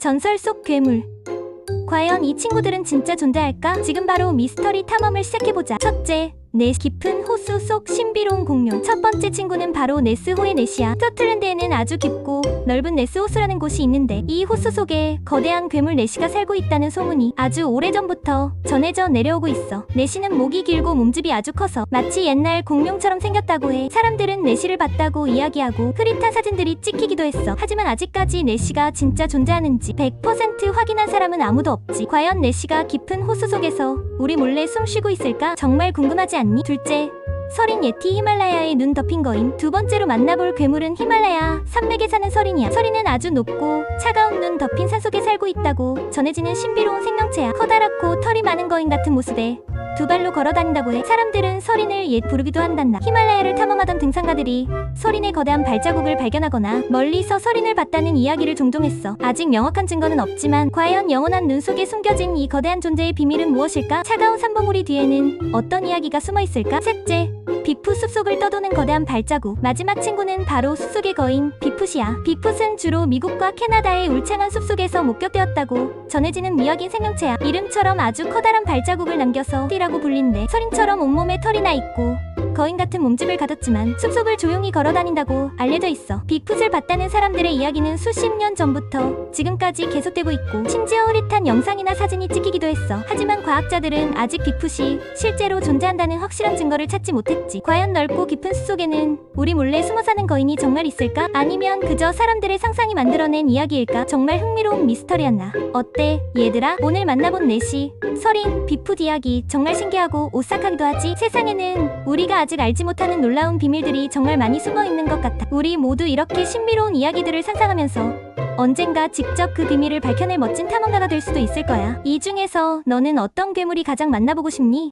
전설 속 괴물. 과연 이 친구들은 진짜 존재할까? 지금 바로 미스터리 탐험을 시작해보자. 첫째, 네 깊은 호수 속 신비로운 공룡. 첫 번째 친구는 바로 네스호의 네시야. 스코틀랜드에는 아주 깊고 넓은 네스 호수라는 곳이 있는데 이 호수 속에 거대한 괴물 네시가 살고 있다는 소문이 아주 오래전부터 전해져 내려오고 있어. 네시는 목이 길고 몸집이 아주 커서 마치 옛날 공룡처럼 생겼다고 해. 사람들은 네시를 봤다고 이야기하고 흐릿한 사진들이 찍히기도 했어. 하지만 아직까지 네시가 진짜 존재하는지 100% 확인한 사람은 아무도 없지. 과연 네시가 깊은 호수 속에서 우리 몰래 숨 쉬고 있을까? 정말 궁금하지 않니? 둘째, 서린 예티 히말라야에 눈 덮인 거임. 두 번째로 만나볼 괴물은 히말라야 산맥에 사는 서린이야. 서린은 아주 높고 차가운 눈 덮인 산속에 살고 있다고 전해지는 신비로운 생명체야. 커다랗고 털이 많은 거인 같은 모습에 두 발로 걸어 다닌다고 해. 사람들은 서린을 옛 부르기도 한단다. 히말라야를 탐험하던 등산가들이 서린의 거대한 발자국을 발견하거나 멀리서 서린을 봤다는 이야기를 종종 했어. 아직 명확한 증거는 없지만 과연 영원한 눈 속에 숨겨진 이 거대한 존재의 비밀은 무엇일까? 차가운 산봉우리 뒤에는 어떤 이야기가 숨어 있을까? 셋째, 빅풋 숲속을 떠도는 거대한 발자국. 마지막 친구는 바로 숲속의 거인 빅풋이야. 빅풋은 주로 미국과 캐나다의 울창한 숲속에서 목격되었다고 전해지는 미확인 생명체야. 이름처럼 아주 커다란 발자국을 남겨서 띠라고 불린대. 서린처럼 온몸에 털이 나 있고 거인 같은 몸집을 가졌지만 숲속을 조용히 걸어 다닌다고 알려져 있어. 빅풋을 봤다는 사람들의 이야기는 수십 년 전부터 지금까지 계속되고 있고 심지어 흐릿한 영상이나 사진이 찍히기도 했어. 하지만 과학자들은 아직 빅풋이 실제로 존재한다는 확실한 증거를 찾지 못했지. 과연 넓고 깊은 숲속에는 우리 몰래 숨어 사는 거인이 정말 있을까? 아니면 그저 사람들의 상상이 만들어낸 이야기일까? 정말 흥미로운 미스터리였나? 어때, 얘들아? 오늘 만나본 내시, 서린, 빅풋 이야기 정말 신기하고 오싹하기도 하지? 세상에는 우리가 아직 알지 못하는 놀라운 비밀들이 정말 많이 숨어 있는 것 같아. 우리 모두 이렇게 신비로운 이야기들을 상상하면서 언젠가 직접 그 비밀을 밝혀낼 멋진 탐험가가 될 수도 있을 거야. 이 중에서 너는 어떤 괴물이 가장 만나보고 싶니?